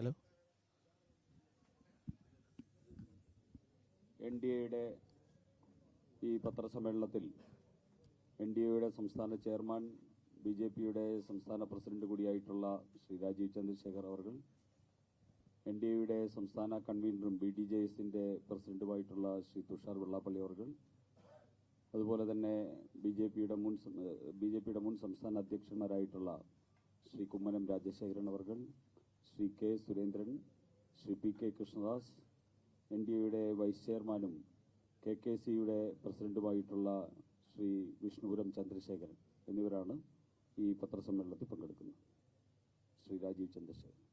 Hello N D എയുടെ ഈ പത്രസമ്മേളനത്തിൽ എൻ ഡി എയുടെ സംസ്ഥാന ചെയർമാൻ ബി ജെ പിയുടെ സംസ്ഥാന പ്രസിഡന്റ് കൂടിയായിട്ടുള്ള ശ്രീ രാജീവ് ചന്ദ്രശേഖർ അവർ എൻ ഡി എയുടെ സംസ്ഥാന കൺവീനറും ബി ഡി ജെ പ്രസിഡന്റുമായിട്ടുള്ള ശ്രീ തുഷാർ വെള്ളാപ്പള്ളി അവർ അതുപോലെ തന്നെ ബി ജെ പിയുടെ മുൻ ബി ജെ പിയുടെ മുൻ സംസ്ഥാന അധ്യക്ഷന്മാരായിട്ടുള്ള ശ്രീ കുമ്മനം രാജശേഖരൻ അവർ Shri K Surendran Shri P K Krishnadas N D എയുടെ വൈസ് ചെയർമാനും കെ കെ സിയുടെ പ്രസിഡന്റുമായിട്ടുള്ള ശ്രീ വിഷ്ണുപുരം ചന്ദ്രശേഖരൻ എന്നിവരാണ് ഈ പത്രസമ്മേളനത്തിൽ പങ്കെടുക്കുന്നത്. ശ്രീ രാജീവ് ചന്ദ്രശേഖരൻ.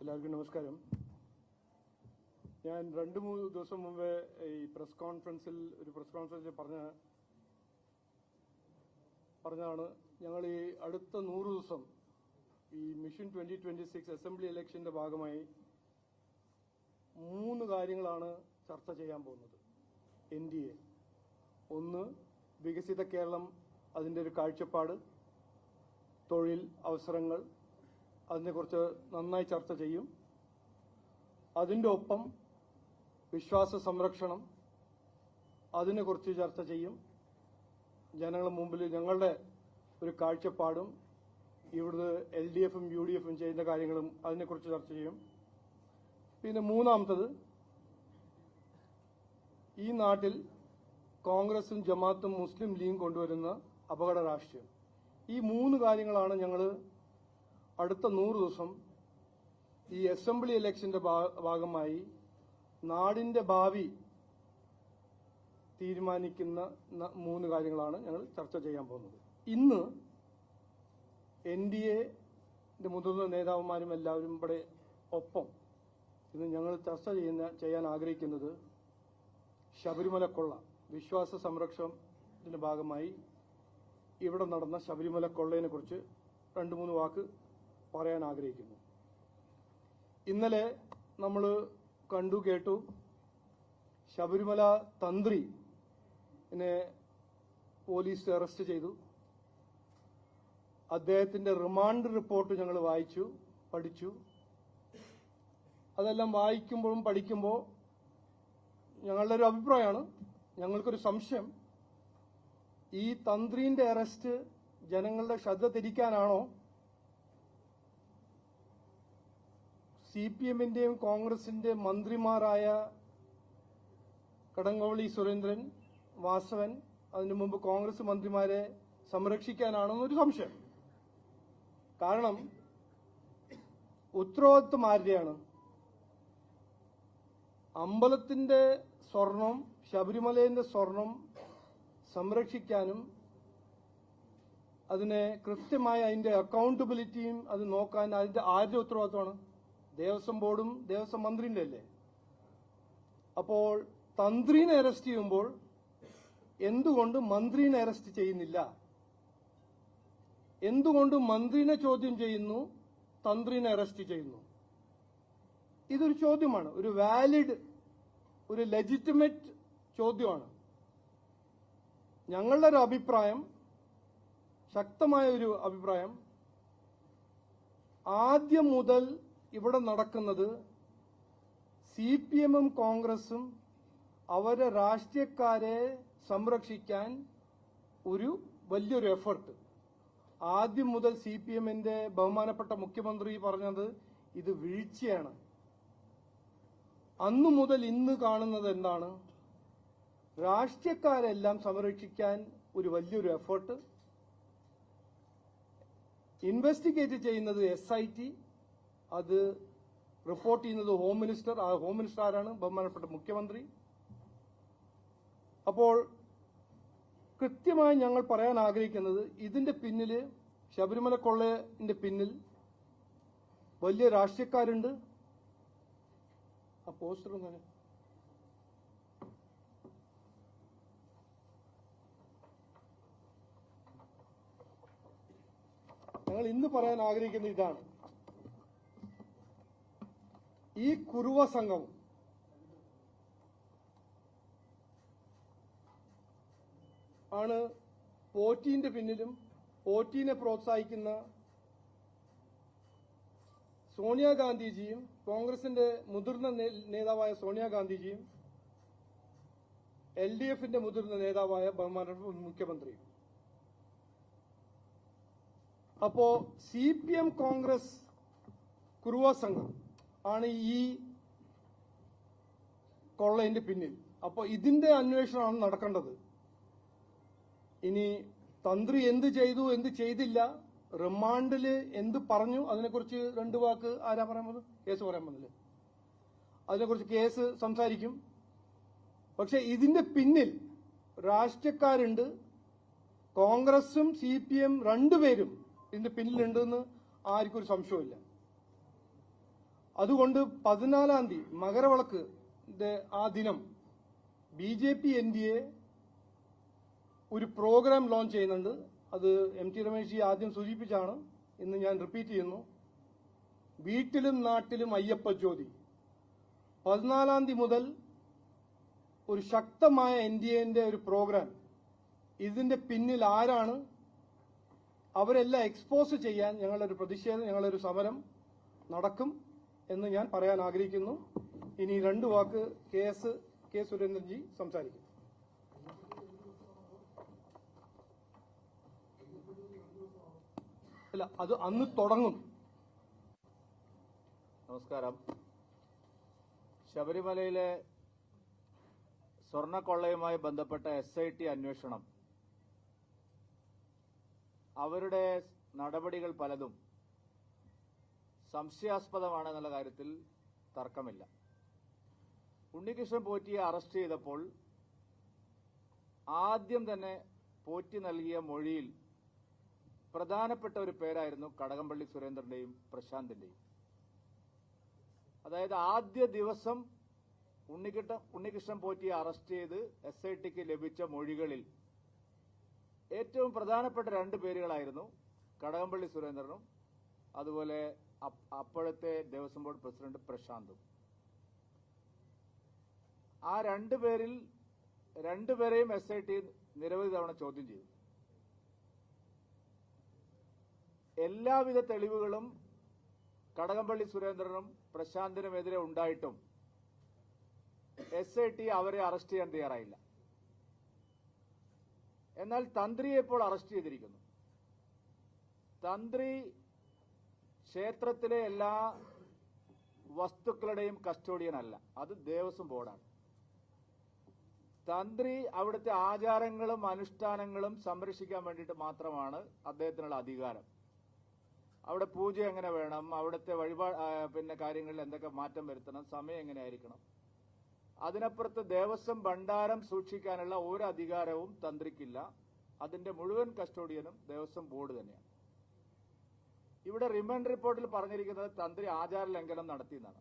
എല്ലാവർക്കും നമസ്കാരം. ഞാൻ രണ്ട് മൂന്ന് ദിവസം മുമ്പ് ഈ പ്രസ് കോൺഫറൻസിൽ ഒരു പ്രസ് കോൺഫറൻസിൽ പറഞ്ഞ പറഞ്ഞതാണ് ഞങ്ങൾ ഈ അടുത്ത നൂറ് ദിവസം ഈ mission twenty twenty six assembly ഇലക്ഷന്റെ ഭാഗമായി മൂന്ന് കാര്യങ്ങളാണ് ചർച്ച ചെയ്യാൻ പോകുന്നത്. N D A. ഒന്ന് വികസിത കേരളം അതിന്റെ ഒരു കാഴ്ചപ്പാട് തൊഴിൽ അവസരങ്ങൾ അതിനെക്കുറിച്ച് നന്നായി ചർച്ച ചെയ്യും. അതിന്റെ ഒപ്പം വിശ്വാസ സംരക്ഷണം അതിനെക്കുറിച്ച് ചർച്ച ചെയ്യും. ജനങ്ങളുടെ മുമ്പിൽ ഞങ്ങളുടെ ഒരു കാഴ്ചപ്പാടും ഇവിടുന്ന് എൽ ഡി എഫും യു ഡി എഫും ചെയ്യുന്ന കാര്യങ്ങളും അതിനെക്കുറിച്ച് ചർച്ച ചെയ്യും. പിന്നെ മൂന്നാമത്തത് ഈ നാട്ടിൽ കോൺഗ്രസും ജമാത്തും മുസ്ലിം ലീഗും കൊണ്ടുവരുന്ന അപകട രാഷ്ട്രീയം. ഈ മൂന്ന് കാര്യങ്ങളാണ് ഞങ്ങൾ അടുത്ത നൂറ് ദിവസം ഈ അസംബ്ലി ഇലക്ഷന്റെ ഭാഗമായി നാടിന്റെ ഭാവി തീരുമാനിക്കുന്ന മൂന്ന് കാര്യങ്ങളാണ് ഞങ്ങൾ ചർച്ച ചെയ്യാൻ പോകുന്നത്. ഇന്ന് എൻ ഡി എന്റെ മുതിർന്ന നേതാവുമാരും എല്ലാവരും ഇവിടെ ഒപ്പം ഇന്ന് ഞങ്ങൾ ചർച്ച ചെയ്യുന്ന ചെയ്യാൻ ആഗ്രഹിക്കുന്നത് ശബരിമല കൊള്ള വിശ്വാസ സംരക്ഷണത്തിന്റെ ഭാഗമായി ഇവിടെ നടന്ന ശബരിമല കൊള്ളയെ കുറിച്ച് രണ്ട് മൂന്ന് വാക്ക് പറയാൻ ആഗ്രഹിക്കുന്നു. ഇന്നലെ നമ്മൾ കണ്ടു കേട്ടു ശബരിമല തന്ത്രി നെ പോലീസ് അറസ്റ്റ് ചെയ്തു. അദ്ദേഹത്തിന്റെ റിമാൻഡ് റിപ്പോർട്ട് ഞങ്ങൾ വായിച്ചു പഠിച്ചു. അതെല്ലാം വായിക്കുമ്പോഴും പഠിക്കുമ്പോൾ ഞങ്ങളുടെ ഒരു അഭിപ്രായമാണ്. ഞങ്ങൾക്കൊരു സംശയം. ഈ തന്ത്രീന്റെ അറസ്റ്റ് ജനങ്ങളുടെ ശ്രദ്ധ തിരിക്കാനാണോ? സി പി എമ്മിന്റെയും കോൺഗ്രസിന്റെ മന്ത്രിമാരായ കടങ്ങോളി സുരേന്ദ്രൻ വാസവൻ അതിനു മുമ്പ് കോൺഗ്രസ് മന്ത്രിമാരെ സംരക്ഷിക്കാനാണെന്നൊരു സംശയം. കാരണം ഉത്തരവാദിത്വം ആരുടെയാണ് അമ്പലത്തിന്റെ സ്വർണം ശബരിമലയുടെ സ്വർണം സംരക്ഷിക്കാനും അതിനെ കൃത്യമായി അതിന്റെ അക്കൗണ്ടബിലിറ്റിയും അത് നോക്കാൻ അതിന്റെ ആരുടെ ഉത്തരവാദിത്വമാണ്? ദേവസ്വം ബോർഡും ദേവസ്വം മന്ത്രിന്റെ അല്ലേ അപ്പോൾ തന്ത്രിനെ അറസ്റ്റ് ചെയ്യുമ്പോൾ എന്തുകൊണ്ട് മന്ത്രിനെ അറസ്റ്റ് ചെയ്യുന്നില്ല? എന്തുകൊണ്ട് മന്ത്രിനെ ചോദ്യം ചെയ്യുന്നു? തന്ത്രിനെ അറസ്റ്റ് ചെയ്യുന്നു. ഇതൊരു ചോദ്യമാണ്. ഒരു വാലിഡ് ഒരു ലെജിറ്റിമേറ്റ് ചോദ്യമാണ്. ഞങ്ങളുടെ ഒരു അഭിപ്രായം ശക്തമായ ഒരു അഭിപ്രായം ആദ്യം മുതൽ ഇവിടെ നടക്കുന്നത് സി പി എമ്മും കോൺഗ്രസും അവരെ രാഷ്ട്രീയക്കാരെ സംരക്ഷിക്കാൻ ഒരു വലിയൊരു എഫർട്ട് ആദ്യം മുതൽ സി പി എമ്മിന്റെ ബഹുമാനപ്പെട്ട മുഖ്യമന്ത്രി പറഞ്ഞത് ഇത് വീഴ്ചയാണ്. അന്നു മുതൽ ഇന്ന് കാണുന്നത് എന്താണ്? രാഷ്ട്രീയക്കാരെല്ലാം സംരക്ഷിക്കാൻ ഒരു വലിയൊരു എഫേർട്ട് ഇൻവെസ്റ്റിഗേറ്റ് ചെയ്യുന്നത് എസ് ഐ ടി അത് റിപ്പോർട്ട് ചെയ്യുന്നത് ഹോം മിനിസ്റ്റർ ആ ഹോം മിനിസ്റ്റർ ആരാണ്? ബഹുമാനപ്പെട്ട മുഖ്യമന്ത്രി. അപ്പോൾ കൃത്യമായി ഞങ്ങൾ പറയാൻ ആഗ്രഹിക്കുന്നത് ഇതിന്റെ പിന്നിൽ ശബരിമല കൊള്ളയുടെ പിന്നിൽ വലിയ രാഷ്ട്രീയക്കാരുണ്ട്. ആ പോസ്റ്റർ ഞങ്ങൾ ഇന്ന് പറയാൻ ആഗ്രഹിക്കുന്ന ഇതാണ്. ഈ കുറുവ സംഘം ആണ് പോറ്റീന്റെ പിന്നിലും പോറ്റീനെ പ്രോത്സാഹിക്കുന്ന സോണിയാഗാന്ധിജിയും കോൺഗ്രസിന്റെ മുതിർന്ന നേതാവായ സോണിയാഗാന്ധിജിയും എൽ ഡി എഫിന്റെ മുതിർന്ന നേതാവായ ബഹുമാനപ്പെട്ട മുഖ്യമന്ത്രിയും. അപ്പോ സി പി എം കോൺഗ്രസ് കുറുവ സംഘം ആണ് ഈ കൊള്ളയിന്റെ പിന്നിൽ. അപ്പോൾ ഇതിന്റെ അന്വേഷണമാണ് നടക്കേണ്ടത്. ഇനി തന്ത്രി എന്ത് ചെയ്തു എന്ത് ചെയ്തില്ല റിമാൻഡിൽ എന്ത് പറഞ്ഞു അതിനെക്കുറിച്ച് രണ്ട് വാക്ക് ആരാ പറയാൻ പോകുന്നത്? കേസ് പറയാൻ പോകുന്നില്ലേ അതിനെക്കുറിച്ച് കേസ് സംസാരിക്കും. പക്ഷെ ഇതിന്റെ പിന്നിൽ രാഷ്ട്രീയക്കാരുണ്ട് കോൺഗ്രസും സി പി എം രണ്ടുപേരും ഇതിന്റെ പിന്നിലുണ്ടെന്ന് ആർക്കും ഒരു സംശയമില്ല അതുകൊണ്ട് പതിനാലാം തീയതി മകരവിളക്ക് ആ ദിനം B J P N D A ഒരു പ്രോഗ്രാം ലോഞ്ച് ചെയ്യുന്നുണ്ട്. അത് എം ടി രമേശ് ജി ആദ്യം സൂചിപ്പിച്ചാണ്. ഇന്ന് ഞാൻ റിപ്പീറ്റ് ചെയ്യുന്നു. വീട്ടിലും നാട്ടിലും അയ്യപ്പ ജ്യോതി. പതിനാലാം തീയതി മുതൽ ഒരു ശക്തമായ എൻ ഡി എന്റെ ഒരു പ്രോഗ്രാം. ഇതിന്റെ പിന്നിൽ ആരാണ്? അവരെല്ലാം എക്സ്പോസ് ചെയ്യാൻ ഞങ്ങളുടെ ഒരു പ്രതിഷേധം ഞങ്ങളുടെ ഒരു സമരം നടക്കും എന്ന് ഞാൻ പറയാൻ ആഗ്രഹിക്കുന്നു. ഇനി രണ്ട് വാക്ക് കെ എസ് കെ സുരേന്ദ്രൻജി സംസാരിക്കും. അല്ല അത് അന്ന് തുടങ്ങും. നമസ്കാരം. ശബരിമലയിലെ സ്വർണക്കൊള്ളയുമായി ബന്ധപ്പെട്ട എസ് ഐ ടി അന്വേഷണം. അവരുടെ നടപടികൾ പലതും സംശയാസ്പദമാണ് എന്നുള്ള കാര്യത്തിൽ തർക്കമില്ല. ഉണ്ണികൃഷ്ണൻ പോറ്റിയെ അറസ്റ്റ് ചെയ്തപ്പോൾ ആദ്യം തന്നെ പോറ്റി നൽകിയ മൊഴിയിൽ പ്രധാനപ്പെട്ട ഒരു പേരായിരുന്നു കടകംപള്ളി സുരേന്ദ്രന്റെയും പ്രശാന്തിന്റെയും. അതായത് ആദ്യ ദിവസം ഉണ്ണിക്കിട്ട ഉണ്ണികൃഷ്ണൻ പോറ്റിയെ അറസ്റ്റ് ചെയ്ത് എസ് ഐ ടിക്ക് ലഭിച്ച മൊഴികളിൽ ഏറ്റവും പ്രധാനപ്പെട്ട രണ്ട് പേരുകളായിരുന്നു കടകംപള്ളി സുരേന്ദ്രനും അതുപോലെ അപ്പോഴത്തെ ദേവസ്വം ബോർഡ് പ്രസിഡന്റ് പ്രശാന്തും. ആ രണ്ടു പേരിൽ രണ്ടുപേരെയും എസ് ഐ ടി നിരവധി തവണ ചോദ്യം ചെയ്തു. എല്ലാവിധ തെളിവുകളും കടകംപള്ളി സുരേന്ദ്രനും പ്രശാന്തിനുമെതിരെ ഉണ്ടായിട്ടും എസ് ഐ ടി അവരെ അറസ്റ്റ് ചെയ്യാൻ തയ്യാറായില്ല. എന്നാൽ തന്ത്രിയെ ഇപ്പോൾ അറസ്റ്റ് ചെയ്തിരിക്കുന്നു. തന്ത്രി ക്ഷേത്രത്തിലെ എല്ലാ വസ്തുക്കളുടെയും കസ്റ്റോഡിയൻ അല്ല അത് ദേവസ്വം ബോർഡാണ്. തന്ത്രി അവിടുത്തെ ആചാരങ്ങളും അനുഷ്ഠാനങ്ങളും സംരക്ഷിക്കാൻ വേണ്ടിയിട്ട് മാത്രമാണ് അദ്ദേഹത്തിനുള്ള അധികാരം. അവിടെ പൂജ എങ്ങനെ വേണം? അവിടുത്തെ വഴിപാ പിന്നെ കാര്യങ്ങളിൽ എന്തൊക്കെ മാറ്റം വരുത്തണം? സമയം എങ്ങനെ ആയിരിക്കണം അതിനപ്പുറത്ത് ദേവസ്വം ഭണ്ഡാരം സൂക്ഷിക്കാനുള്ള ഒരു അധികാരവും തന്ത്രിക്കില്ല. അതിന്റെ മുഴുവൻ കസ്റ്റോഡിയനും ദേവസ്വം ബോർഡ് തന്നെയാണ്. ഇവിടെ റിമാൻഡ് റിപ്പോർട്ടിൽ പറഞ്ഞിരിക്കുന്നത് തന്ത്രി ആചാര ലംഘനം നടത്തിയെന്നാണ്.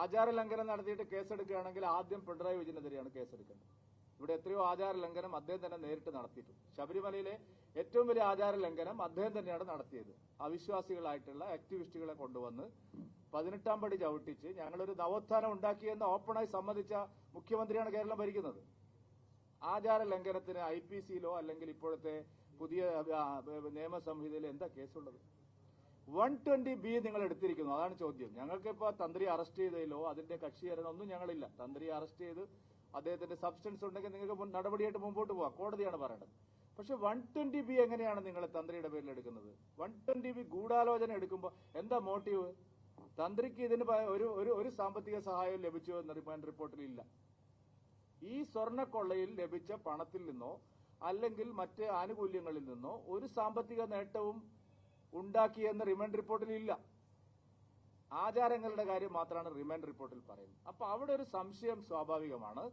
ആചാര ലംഘനം നടത്തിയിട്ട് കേസെടുക്കുകയാണെങ്കിൽ ആദ്യം പിണറായി വിജയനെതിരെയാണ് കേസെടുക്കേണ്ടത്. ഇവിടെ എത്രയോ ആചാര ലംഘനം അദ്ദേഹം തന്നെ നേരിട്ട് നടത്തിയിട്ടുണ്ട്. ശബരിമലയിലെ ഏറ്റവും വലിയ ആചാര ലംഘനം അദ്ദേഹം തന്നെയാണ് നടത്തിയത്. അവിശ്വാസികളായിട്ടുള്ള ആക്ടിവിസ്റ്റുകളെ കൊണ്ടുവന്ന് പതിനെട്ടാം പടി ചവിട്ടിച്ച് ഞങ്ങളൊരു നവോത്ഥാനം ഉണ്ടാക്കിയെന്ന് ഓപ്പണായി സമ്മതിച്ച മുഖ്യമന്ത്രിയാണ് കേരളം ഭരിക്കുന്നത്. ആചാര ലംഘനത്തിന് ഐ പി സിയിലോ അല്ലെങ്കിൽ ഇപ്പോഴത്തെ പുതിയ നിയമസംഹിതയിലോ എന്താ കേസുള്ളത്? വൺ ട്വന്റി ബി നിങ്ങൾ എടുത്തിരിക്കുന്നു. അതാണ് ചോദ്യം. ഞങ്ങൾക്ക് ഇപ്പോൾ തന്ത്രി അറസ്റ്റ് ചെയ്തതിലോ അതിന്റെ കക്ഷി ഒന്നും ഞങ്ങളില്ല. തന്ത്രി അറസ്റ്റ് ചെയ്ത് അദ്ദേഹത്തിന്റെ സബ്സ്റ്റൻസ് ഉണ്ടെങ്കിൽ നിങ്ങൾക്ക് നടപടിയായിട്ട് മുമ്പോട്ട് പോവാം കോടതിയാണ് പറയേണ്ടത് പക്ഷെ വൺ ട്വന്റി ബി എങ്ങനെയാണ് നിങ്ങളെ തന്ത്രിയുടെ പേരിൽ എടുക്കുന്നത്? വൺ ട്വന്റി ബി ഗൂഢാലോചന എടുക്കുമ്പോൾ എന്താ മോട്ടീവ് തന്ത്രിക്ക് ഇതിന് ഒരു ഒരു ഒരു സാമ്പത്തിക സഹായം ലഭിച്ചോ എന്ന് റിമാൻഡ് റിപ്പോർട്ടിൽ ഇല്ല. ഈ സ്വർണക്കൊള്ളയിൽ ലഭിച്ച പണത്തിൽ നിന്നോ അല്ലെങ്കിൽ മറ്റ് ആനുകൂല്യങ്ങളിൽ നിന്നോ ഒരു സാമ്പത്തിക നേട്ടവും ഉണ്ടാക്കിയെന്ന് റിമാൻഡ് റിപ്പോർട്ടിൽ ഇല്ല. ആചാരങ്ങളുടെ കാര്യം മാത്രമാണ് റിമാൻഡ് റിപ്പോർട്ടിൽ പറയുന്നത്. അപ്പൊ അവിടെ ഒരു സംശയം സ്വാഭാവികമാണ്.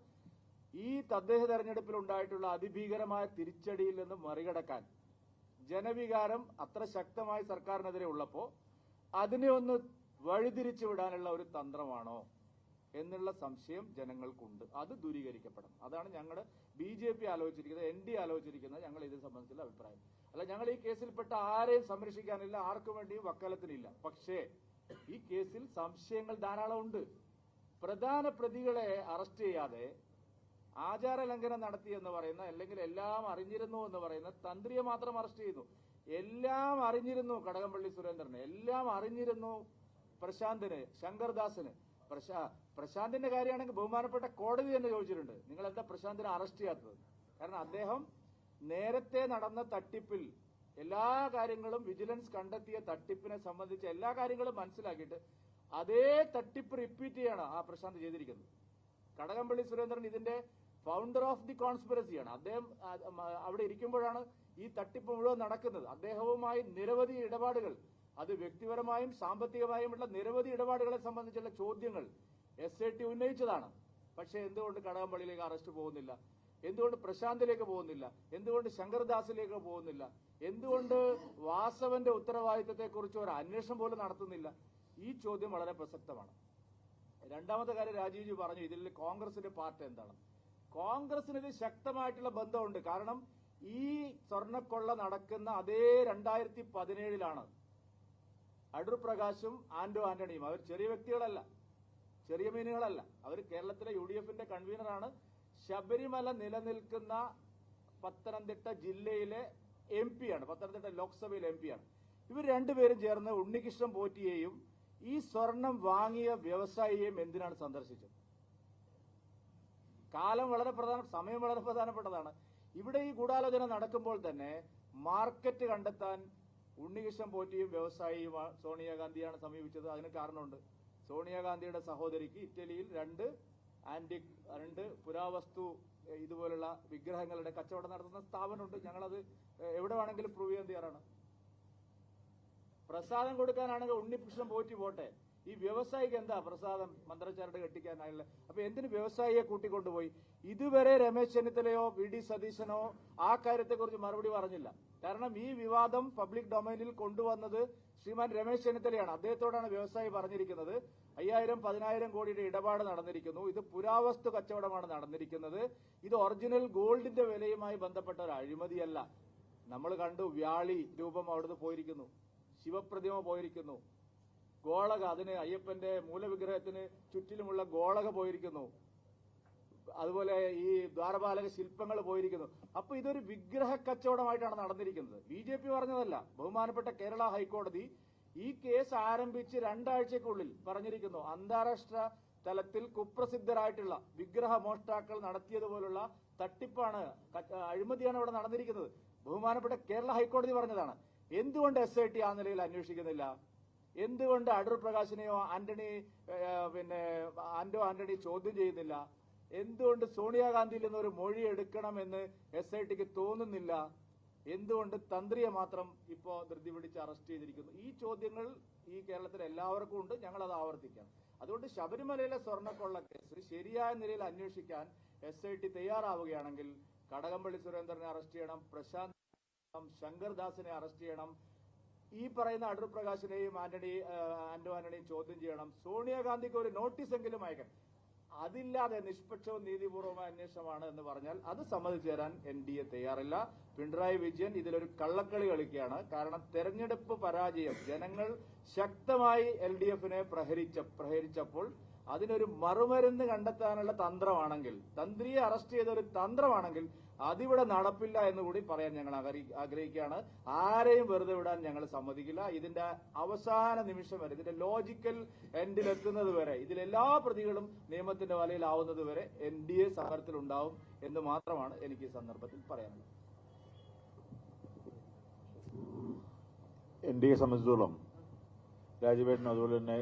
ഈ തദ്ദേശ തെരഞ്ഞെടുപ്പിൽ ഉണ്ടായിട്ടുള്ള അതിഭീകരമായ തിരിച്ചടിയിൽ നിന്ന് മറികടക്കാൻ ജനവികാരം അത്ര ശക്തമായി സർക്കാരിനെതിരെ ഉള്ളപ്പോൾ അതിനെ ഒന്ന് വഴിതിരിച്ചു വിടാനുള്ള ഒരു തന്ത്രമാണോ എന്നുള്ള സംശയം ജനങ്ങൾക്കുണ്ട്. അത് ദൂരീകരിക്കപ്പെടണം. അതാണ് ഞങ്ങൾ ബി ജെ പി ആലോചിച്ചിരിക്കുന്നത് എൻ ഡി ആലോചിച്ചിരിക്കുന്നത് ഞങ്ങൾ ഇത് സംബന്ധിച്ചുള്ള അഭിപ്രായം. അല്ല ഞങ്ങൾ ഈ കേസിൽപ്പെട്ട ആരെയും സംരക്ഷിക്കാനില്ല ആർക്കു വേണ്ടിയും വക്കാലത്തിനില്ല. പക്ഷേ ഈ കേസിൽ സംശയങ്ങൾ ധാരാളമുണ്ട്. പ്രധാന പ്രതികളെ അറസ്റ്റ് ചെയ്യാതെ ആചാര ലംഘനം നടത്തി എന്ന് പറയുന്ന അല്ലെങ്കിൽ എല്ലാം അറിഞ്ഞിരുന്നു എന്ന് പറയുന്ന തന്ത്രിയെ മാത്രം അറസ്റ്റ് ചെയ്തു. എല്ലാം അറിഞ്ഞിരുന്നു കടകംപള്ളി സുരേന്ദ്രന്. എല്ലാം അറിഞ്ഞിരുന്നു പ്രശാന്തിന് ശങ്കർദാസിന്. പ്രശാ പ്രശാന്തിന്റെ കാര്യമാണെങ്കിൽ ബഹുമാനപ്പെട്ട കോടതി തന്നെ ചോദിച്ചിട്ടുണ്ട്. നിങ്ങൾ എന്താ പ്രശാന്തിനെ അറസ്റ്റ് ചെയ്യാത്തത്? കാരണം അദ്ദേഹം നേരത്തെ നടന്ന തട്ടിപ്പിൽ എല്ലാ കാര്യങ്ങളും വിജിലൻസ് കണ്ടെത്തിയ തട്ടിപ്പിനെ സംബന്ധിച്ച് എല്ലാ കാര്യങ്ങളും മനസ്സിലാക്കിയിട്ട് അതേ തട്ടിപ്പ് റിപ്പീറ്റ് ചെയ്യാണ് ആ പ്രശാന്ത് ചെയ്തിരിക്കുന്നത്. കടകംപള്ളി സുരേന്ദ്രൻ ഇതിന്റെ ഫൗണ്ടർ ഓഫ് ദി കോൺസ്പിറസിയാണ് അദ്ദേഹം അവിടെ ഇരിക്കുമ്പോഴാണ് ഈ തട്ടിപ്പ് മുഴുവൻ നടക്കുന്നത്. അദ്ദേഹവുമായി നിരവധി ഇടപാടുകൾ അത് വ്യക്തിപരമായും സാമ്പത്തികമായുമുള്ള നിരവധി ഇടപാടുകളെ സംബന്ധിച്ചുള്ള ചോദ്യങ്ങൾ എസ് ഐ ടി ഉന്നയിച്ചതാണ്. പക്ഷേ എന്തുകൊണ്ട് കടകംപള്ളിയിലേക്ക് അറസ്റ്റ് പോകുന്നില്ല? എന്തുകൊണ്ട് പ്രശാന്തിലേക്ക് പോകുന്നില്ല? എന്തുകൊണ്ട് ശങ്കർദാസിലേക്ക് പോകുന്നില്ല? എന്തുകൊണ്ട് വാസവന്റെ ഉത്തരവാദിത്തത്തെക്കുറിച്ച് ഒരു അന്വേഷണം പോലും നടത്തുന്നില്ല? ഈ ചോദ്യം വളരെ പ്രസക്തമാണ്. രണ്ടാമത്തെ കാര്യം രാജീവ്ജി പറഞ്ഞു ഇതിൽ കോൺഗ്രസിന്റെ പാർട്ട് എന്താണ്? കോൺഗ്രസിന് ഇത് ശക്തമായിട്ടുള്ള ബന്ധമുണ്ട്. കാരണം ഈ സ്വർണക്കൊള്ള നടക്കുന്ന അതേ രണ്ടായിരത്തി പതിനേഴിലാണ് അടൂർ പ്രകാശും ആന്റോ ആന്റണിയും. അവർ ചെറിയ വ്യക്തികളല്ല ചെറിയ മീനുകളല്ല. അവർ കേരളത്തിലെ യു ഡി എഫിന്റെ കൺവീനറാണ്. ശബരിമല നിലനിൽക്കുന്ന പത്തനംതിട്ട ജില്ലയിലെ എം പിയാണ് പത്തനംതിട്ട ലോക്സഭയിലെ എം പിയാണ്. ഇവർ രണ്ടുപേരും ചേർന്ന് ഉണ്ണികൃഷ്ണൻ പോറ്റിയെയും ഈ സ്വർണം വാങ്ങിയ വ്യവസായിയെയും എന്തിനാണ് സന്ദർശിച്ചത്? കാലം വളരെ പ്രധാന സമയം വളരെ പ്രധാനപ്പെട്ടതാണ്. ഇവിടെ ഈ ഗൂഢാലോചന നടക്കുമ്പോൾ തന്നെ മാർക്കറ്റ് കണ്ടെത്താൻ ഉണ്ണികൃഷ്ണൻ പോറ്റിയും വ്യവസായിയും സോണിയാഗാന്ധിയാണ് സമീപിച്ചത്. അതിന് കാരണമുണ്ട്. സോണിയാഗാന്ധിയുടെ സഹോദരിക്ക് ഇറ്റലിയിൽ രണ്ട് ആന്റിക് രണ്ട് പുരാവസ്തു ഇതുപോലുള്ള വിഗ്രഹങ്ങളുടെ കച്ചവടം നടത്തുന്ന സ്ഥാപനമുണ്ട്. ഞങ്ങളത് എവിടെ വേണമെങ്കിലും പ്രൂവ് ചെയ്യാൻ തയ്യാറാണ്. പ്രസാദം കൊടുക്കാനാണെങ്കിൽ ഉണ്ണികൃഷ്ണൻ പോറ്റി പോട്ടെ. ഈ വ്യവസായിക്ക് എന്താ പ്രസാദം? മന്ത്രിച്ചാരുടെ കെട്ടിക്കാനായുള്ള. അപ്പൊ എന്തിനു വ്യവസായിയെ കൂട്ടിക്കൊണ്ടുപോയി? ഇതുവരെ രമേശ് ചെന്നിത്തലയോ വി ഡി സതീശനോ ആ കാര്യത്തെക്കുറിച്ച് മറുപടി പറഞ്ഞില്ല. കാരണം ഈ വിവാദം പബ്ലിക് ഡൊമൈനിൽ കൊണ്ടുവന്നത് ശ്രീമാൻ രമേശ് ചെന്നിത്തലയാണ്. അദ്ദേഹത്തോടാണ് വ്യവസായി പറഞ്ഞിരിക്കുന്നത്. അയ്യായിരം പതിനായിരം കോടിയുടെ ഇടപാട് നടന്നിരിക്കുന്നു. ഇത് പുരാവസ്തു കച്ചവടമാണ് നടന്നിരിക്കുന്നത്. ഇത് ഒറിജിനൽ ഗോൾഡിന്റെ വിലയുമായി ബന്ധപ്പെട്ട ഒരു അഴിമതിയല്ല. നമ്മൾ കണ്ടു വ്യാളി രൂപം അവിടുന്ന് പോയിരിക്കുന്നു. ശിവപ്രതിമ പോയിരിക്കുന്നു. ഗോളക അതിന് അയ്യപ്പന്റെ മൂലവിഗ്രഹത്തിന് ചുറ്റിലുമുള്ള ഗോളക പോയിരിക്കുന്നു. അതുപോലെ ഈ ദ്വാരപാലക ശില്പങ്ങൾ പോയിരിക്കുന്നു. അപ്പൊ ഇതൊരു വിഗ്രഹ കച്ചവടമായിട്ടാണ് നടന്നിരിക്കുന്നത്. ബി ജെ പി പറഞ്ഞതല്ല. ബഹുമാനപ്പെട്ട കേരള ഹൈക്കോടതി ഈ കേസ് ആരംഭിച്ച് രണ്ടാഴ്ചക്കുള്ളിൽ പറഞ്ഞിരിക്കുന്നു. അന്താരാഷ്ട്ര തലത്തിൽ കുപ്രസിദ്ധരായിട്ടുള്ള വിഗ്രഹ മോഷ്ടാക്കൾ നടത്തിയതുപോലുള്ള തട്ടിപ്പാണ് അഴിമതിയാണ് ഇവിടെ നടന്നിരിക്കുന്നത്. ബഹുമാനപ്പെട്ട കേരള ഹൈക്കോടതി പറഞ്ഞതാണ്. എന്തുകൊണ്ട് എസ് ഐ ടി ആ നിലയിൽ അന്വേഷിക്കുന്നില്ല? എന്തുകൊണ്ട് അടൂർ പ്രകാശിനെയോ ആന്റണി പിന്നെ ആന്റോ ആന്റണി ചോദ്യം ചെയ്യുന്നില്ല? എന്തുകൊണ്ട് സോണിയാഗാന്ധിയിൽ നിന്ന് ഒരു മൊഴി എടുക്കണമെന്ന് എസ് ഐ ടിക്ക് തോന്നുന്നില്ല? എന്തുകൊണ്ട് തന്ത്രിയെ മാത്രം ഇപ്പോ ധൃതി പിടിച്ച് അറസ്റ്റ് ചെയ്തിരിക്കുന്നു? ഈ ചോദ്യങ്ങൾ ഈ കേരളത്തിലെ എല്ലാവർക്കും ഉണ്ട്. ഞങ്ങൾ അത് ആവർത്തിക്കാം. അതുകൊണ്ട് ശബരിമലയിലെ സ്വർണക്കൊള്ള കേസ് ശരിയായ നിലയിൽ അന്വേഷിക്കാൻ എസ് ഐ ടി തയ്യാറാവുകയാണെങ്കിൽ കടകംപള്ളി സുരേന്ദ്രനെ അറസ്റ്റ് ചെയ്യണം പ്രശാന്ത് ശങ്കർദാസിനെ അറസ്റ്റ് ചെയ്യണം ഈ പറയുന്ന അടൂർ പ്രകാശിനെയും ആന്റണി ആന്റോ ആന്റണിയും ചോദ്യം ചെയ്യണം. സോണിയാഗാന്ധിക്ക് ഒരു നോട്ടീസ് എങ്കിലും അയക്കണം അതില്ലാതെ നിഷ്പക്ഷവും നീതിപൂർവമായ അന്വേഷണമാണ് എന്ന് പറഞ്ഞാൽ അത് സമ്മതിച്ചു തരാൻ എൻ ഡി എ തയ്യാറില്ല. പിണറായി വിജയൻ ഇതിലൊരു കള്ളക്കളി കളിക്കുകയാണ്. കാരണം തെരഞ്ഞെടുപ്പ് പരാജയം ജനങ്ങൾ ശക്തമായി എൽ ഡി എഫിനെ പ്രഹരിച്ച പ്രഹരിച്ചപ്പോൾ അതിനൊരു മറുമരുന്ന് കണ്ടെത്താനുള്ള തന്ത്രമാണെങ്കിൽ തന്ത്രിയെ അറസ്റ്റ് ചെയ്ത ഒരു തന്ത്രമാണെങ്കിൽ അതിവിടെ നടപ്പില്ല എന്ന് കൂടി പറയാൻ ഞങ്ങൾ ആഗ്രഹിക്കുകയാണ്. ആരെയും വെറുതെ വിടാൻ ഞങ്ങൾ സമ്മതിക്കില്ല. ഇതിന്റെ അവസാന നിമിഷം വരെ ഇതിന്റെ ലോജിക്കൽ എൻഡിലെത്തുന്നത് വരെ ഇതിലെല്ലാ പ്രതികളും നിയമത്തിന്റെ വലയിലാവുന്നത് വരെ എൻ ഡി എ സമരത്തിലുണ്ടാവും എന്ന് മാത്രമാണ് എനിക്ക് ഈ സന്ദർഭത്തിൽ പറയാനുള്ളത്. എൻ ഡി എ സംബന്ധിച്ചിടത്തോളം രാജുവേട്ടനും അതുപോലെ തന്നെ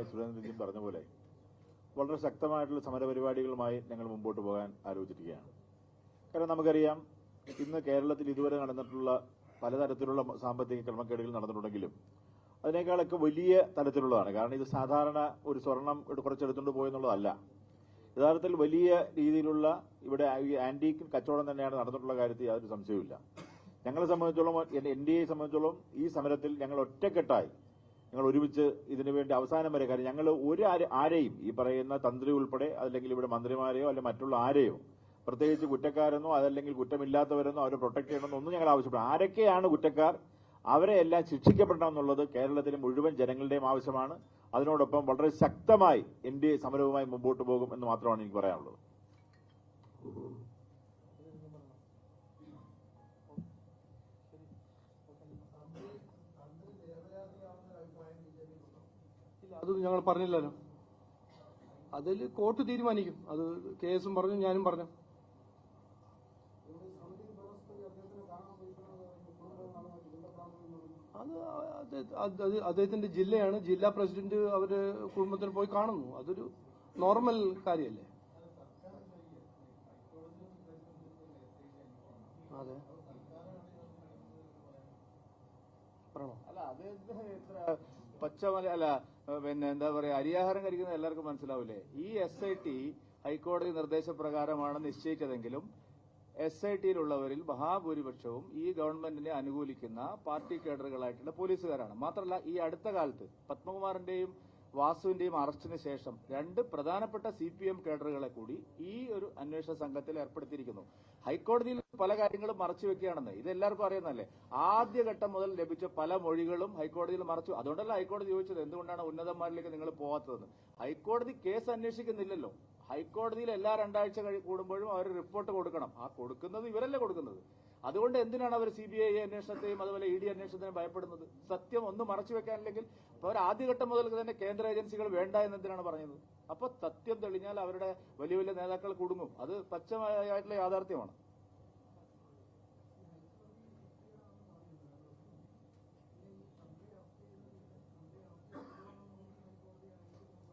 പറഞ്ഞ പോലെ വളരെ ശക്തമായിട്ടുള്ള സമരപരിപാടികളുമായി ഞങ്ങൾ മുമ്പോട്ട് പോകാൻ ആലോചിച്ചിരിക്കുകയാണ്. കാരണം നമുക്കറിയാം ഇന്ന് കേരളത്തിൽ ഇതുവരെ നടന്നിട്ടുള്ള പലതരത്തിലുള്ള സാമ്പത്തിക ക്രമക്കേടുകൾ നടന്നിട്ടുണ്ടെങ്കിലും അതിനേക്കാളൊക്കെ വലിയ തരത്തിലുള്ളതാണ്. കാരണം ഇത് സാധാരണ ഒരു സ്വർണം കുറച്ചെടുത്തുകൊണ്ട് പോയെന്നുള്ളതല്ല. യഥാർത്ഥത്തിൽ വലിയ രീതിയിലുള്ള ഇവിടെ ആന്റീക്കും കച്ചവടം തന്നെയാണ് നടന്നിട്ടുള്ള കാര്യത്തിൽ യാതൊരു സംശയവുമില്ല. ഞങ്ങളെ സംബന്ധിച്ചോളം എൻ ഡി എയെ സംബന്ധിച്ചോളം ഈ സമരത്തിൽ ഞങ്ങൾ ഒറ്റക്കെട്ടായി ഞങ്ങൾ ഒരുമിച്ച് ഇതിനു വേണ്ടി അവസാനം വരെ കാര്യം ഞങ്ങൾ ഒരു ആരെയും ഈ പറയുന്ന തന്ത്രി ഉൾപ്പെടെ അല്ലെങ്കിൽ ഇവിടെ മന്ത്രിമാരെയോ അല്ലെങ്കിൽ മറ്റുള്ള ആരെയോ പ്രത്യേകിച്ച് കുറ്റക്കാരെന്നോ അതല്ലെങ്കിൽ കുറ്റമില്ലാത്തവരെന്നോ അവരെ പ്രൊട്ടക്ട് ചെയ്യണമെന്നോ ഒന്നും ഞങ്ങൾ ആവശ്യപ്പെടും ആരൊക്കെയാണ് കുറ്റക്കാർ? അവരെ എല്ലാം ശിക്ഷിക്കപ്പെടണം എന്നുള്ളത് കേരളത്തിലെ മുഴുവൻ ജനങ്ങളുടെയും ആവശ്യമാണ്. അതിനോടൊപ്പം വളരെ ശക്തമായി എൻ ഡി എ സമരവുമായി മുമ്പോട്ട് പോകും എന്ന് മാത്രമാണ് എനിക്ക് പറയാനുള്ളത്. അത് ഞങ്ങൾ പറഞ്ഞില്ലല്ലോ. അതിൽ കോർട്ട് തീരുമാനിക്കും. അത് കേസും പറഞ്ഞു ഞാനും പറഞ്ഞു. അത് അദ്ദേഹത്തിന്റെ ജില്ലയാണ്. ജില്ലാ പ്രസിഡന്റ് അവർ കുടുംബത്തിൽ പോയി കാണുന്നു. അതൊരു നോർമൽ കാര്യമല്ലേ? അതെ. പറയണോ പച്ചമല അല്ല പിന്നെ എന്താ പറയാ അരിയാഹാരം കഴിക്കുന്നത് എല്ലാവർക്കും മനസ്സിലാവില്ലേ ഈ എസ് ഐ ടി ഹൈക്കോടതി നിർദ്ദേശപ്രകാരമാണ് നിശ്ചയിച്ചതെങ്കിലും എസ് ഐ ടിയിലുള്ളവരിൽ മഹാഭൂരിപക്ഷവും ഈ ഗവൺമെന്റിനെ അനുകൂലിക്കുന്ന പാർട്ടി കേഡറുകളായിട്ടുള്ള പോലീസുകാരാണ്. മാത്രമല്ല ഈ അടുത്ത കാലത്ത് പത്മകുമാറിന്റെയും വാസുവിന്റെയും അറസ്റ്റിന് ശേഷം രണ്ട് പ്രധാനപ്പെട്ട സി പി എം കേഡറുകളെ കൂടി ഈ ഒരു അന്വേഷണ സംഘത്തിൽ ഏർപ്പെടുത്തിയിരിക്കുന്നു. ഹൈക്കോടതിയിൽ പല കാര്യങ്ങളും മറച്ചു വെക്കുകയാണെന്ന് ഇത് എല്ലാവർക്കും അറിയുന്നതല്ലേ? ആദ്യഘട്ടം മുതൽ ലഭിച്ച പല മൊഴികളും ഹൈക്കോടതിയിൽ മറച്ചു. അതുകൊണ്ടല്ല ഹൈക്കോടതി ചോദിച്ചത്? എന്തുകൊണ്ടാണ് ഉന്നതന്മാരിലേക്ക് നിങ്ങൾ പോകാത്തതെന്ന് ഹൈക്കോടതി കേസ് അന്വേഷിക്കുന്നില്ലല്ലോ. ഹൈക്കോടതിയിൽ എല്ലാ രണ്ടാഴ്ച കൂടുമ്പോഴും അവർ റിപ്പോർട്ട് കൊടുക്കണം. ആ കൊടുക്കുന്നത് ഇവരല്ലേ കൊടുക്കുന്നത്. അതുകൊണ്ട് എന്തിനാണ് അവർ സി ബി ഐ അന്വേഷണത്തെയും അതുപോലെ ഇ ഡി അന്വേഷണത്തിനും ഭയപ്പെടുന്നത്? സത്യം ഒന്നും മറച്ചു വെക്കാനില്ലെങ്കിൽ അവർ ആദ്യഘട്ടം മുതൽ തന്നെ കേന്ദ്ര ഏജൻസികൾ വേണ്ട എന്ന് എന്തിനാണ് പറഞ്ഞത്? അപ്പോൾ സത്യം തെളിഞ്ഞാൽ അവരുടെ വലിയ വലിയ നേതാക്കൾ കുടുങ്ങും. അത് പച്ചമായിട്ടുള്ള യാഥാർത്ഥ്യമാണ്.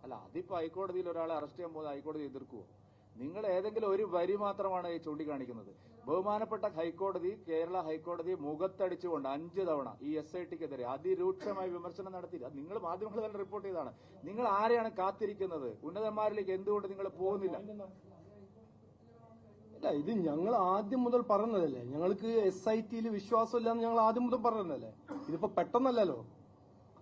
അല്ല അതിപ്പോ ഹൈക്കോടതിയിൽ ഒരാളെ അറസ്റ്റ് ചെയ്യാൻ പോകുന്നത് ഹൈക്കോടതി എതിർക്കുവോ? നിങ്ങൾ ഏതെങ്കിലും ഒരു വരി മാത്രമാണ് ഈ ചൂണ്ടിക്കാണിക്കുന്നത്. ബഹുമാനപ്പെട്ട ഹൈക്കോടതി കേരള ഹൈക്കോടതി മുഖത്തടിച്ചുകൊണ്ട് അഞ്ച് തവണ ഈ എസ് ഐ ടിക്കെതിരെ അതിരൂക്ഷമായ വിമർശനം നടത്തി നിങ്ങൾ മാധ്യമങ്ങൾ തന്നെ റിപ്പോർട്ട് ചെയ്താണ് നിങ്ങൾ ആരെയാണ് കാത്തിരിക്കുന്നത്? ഉന്നതന്മാരിലേക്ക് എന്തുകൊണ്ട് നിങ്ങൾ പോകുന്നില്ല? അല്ല ഇത് ഞങ്ങൾ ആദ്യം മുതൽ പറഞ്ഞതല്ലേ? ഞങ്ങൾക്ക് എസ് ഐ ടിയിൽ വിശ്വാസമില്ലെന്ന് ഞങ്ങൾ ആദ്യം മുതൽ പറഞ്ഞതല്ലേ? ഇതിപ്പോ പെട്ടെന്നല്ലല്ലോ?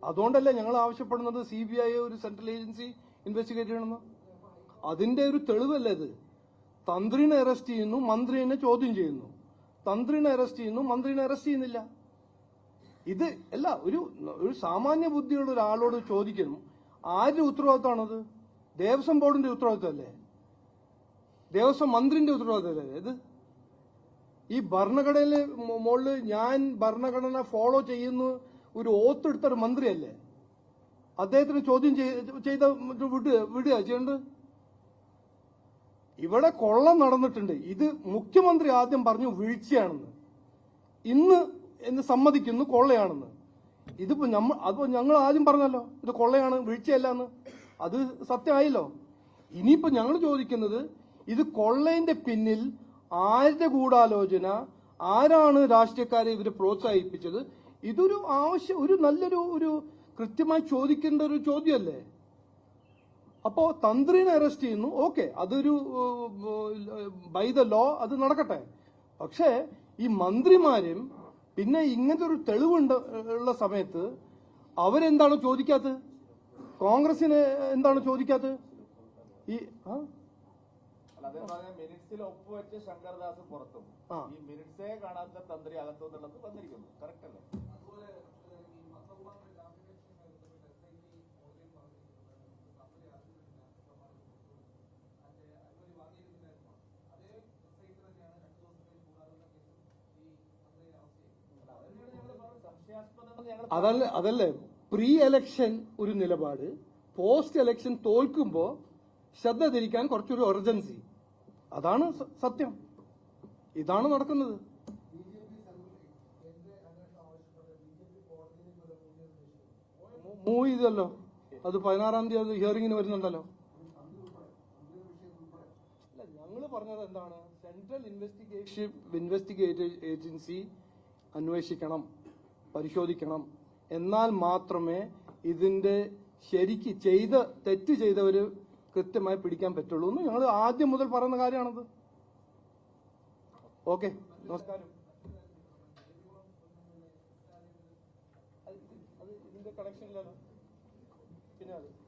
അതുകൊണ്ടല്ലേ ഞങ്ങൾ ആവശ്യപ്പെടുന്നത് സി ബി ഐ ഒരു സെൻട്രൽ ഏജൻസി ഇൻവെസ്റ്റിഗേറ്റ് ചെയ്യണമെന്ന്? അതിന്റെ ഒരു തെളിവല്ലേ ഇത്? തന്ത്രിനെ അറസ്റ്റ് ചെയ്യുന്നു മന്ത്രിനെ ചോദ്യം ചെയ്യുന്നു. തന്ത്രിനെ അറസ്റ്റ് ചെയ്യുന്നു മന്ത്രിനെ അറസ്റ്റ് ചെയ്യുന്നില്ല. ഇത് അല്ല ഒരു ഒരു സാമാന്യ ബുദ്ധിയുള്ള ഒരാളോട് ചോദിക്കുന്നു ആരുടെ ഉത്തരവാദിത്തമാണത്? ദേവസ്വം ബോർഡിന്റെ ഉത്തരവാദിത്തമല്ലേ? ദേവസ്വം മന്ത്രിന്റെ ഉത്തരവാദിത്തമല്ലേ ഇത്? ഈ ഭരണഘടനയിലെ മുകളിൽ ഞാൻ ഭരണഘടന ഫോളോ ചെയ്യുന്നു ഒരു ഓത്തെടുത്ത ഒരു മന്ത്രിയല്ലേ? അദ്ദേഹത്തിന് ചോദ്യം ചെയ്- ചെയ്ത വിടുക വിടുക ചെയ്യേണ്ടത്? ഇവിടെ കൊള്ള നടന്നിട്ടുണ്ട്. ഇത് മുഖ്യമന്ത്രി ആദ്യം പറഞ്ഞു വീഴ്ചയാണെന്ന്. ഇന്ന് എന്ന് സമ്മതിക്കുന്നു കൊള്ളയാണെന്ന്. ഇതിപ്പോ നമ്മൾ അതിപ്പോ ഞങ്ങൾ ആദ്യം പറഞ്ഞല്ലോ ഇത് കൊള്ളയാണ് വീഴ്ചയല്ല എന്ന് അത് സത്യമായില്ലോ. ഇനിയിപ്പോ ഞങ്ങൾ ചോദിക്കുന്നത് ഇത് കൊള്ളയിന്റെ പിന്നിൽ ആരുടെ ഗൂഢാലോചന ആരാണ് രാഷ്ട്രീയക്കാരെ ഇവർ പ്രോത്സാഹിപ്പിച്ചത് ഇതൊരു ആവശ്യം ഒരു നല്ലൊരു ഒരു കൃത്യമായി ചോദിക്കേണ്ട ഒരു ചോദ്യമല്ലേ? അപ്പോ തന്ത്രിനെ അറസ്റ്റ് ചെയ്യുന്നു. ഓക്കെ അതൊരു ബൈ ദ ലോ അത് നടക്കട്ടെ. പക്ഷേ ഈ മന്ത്രിമാരും പിന്നെ ഇങ്ങനത്തെ ഒരു തെളിവുണ്ട് ഉള്ള സമയത്ത് അവരെന്താണ് ചോദിക്കാത്തത്? കോൺഗ്രസിന് എന്താണ് ചോദിക്കാത്തത്? ഈ ആ? മിനിറ്റ്സിൽ ഒപ്പുവെച്ച് ശങ്കർദാസ് പുറത്തും. ഈ മിനിറ്റ്സേ കാണാത്ത തന്ത്രി അകത്തുനിന്നുള്ളത് വന്നിരിക്കുന്നു. കറക്റ്റ് അല്ലേ? അതല്ല അതല്ലേ? പ്രീ എലക്ഷൻ ഒരു നിലപാട്. പോസ്റ്റ് എലക്ഷൻ തോൽക്കുമ്പോൾ ശ്രദ്ധ തിരിക്കാൻ കുറച്ചൊരു എർജൻസി അതാണ് സത്യം. ഇതാണ് നടക്കുന്നത്. മൂവ് ചെയ്തല്ലോ. അത് പതിനാറാം തീയതി ഹിയറിംഗിന് വരുന്നുണ്ടല്ലോ. ഞങ്ങൾ പറഞ്ഞത് എന്താണ്? സെൻട്രൽ ഇൻവെസ്റ്റിഗേഷൻ ഇൻവെസ്റ്റിഗേറ്റ് ഏജൻസി അന്വേഷിക്കണം. പരിശോധിക്കണം. എന്നാൽ മാത്രമേ ഇതിന്റെ ശരിക്ക് ചെയ്ത തെറ്റ് ചെയ്തവർ കൃത്യമായി പിടിക്കാൻ പറ്റുള്ളൂ എന്ന് ഞങ്ങൾ ആദ്യം മുതൽ പറയുന്ന കാര്യമാണത്. ഓക്കെ നമസ്കാരം. കണക്ഷൻ ഇല്ലല്ലോ പിന്നെ അത്.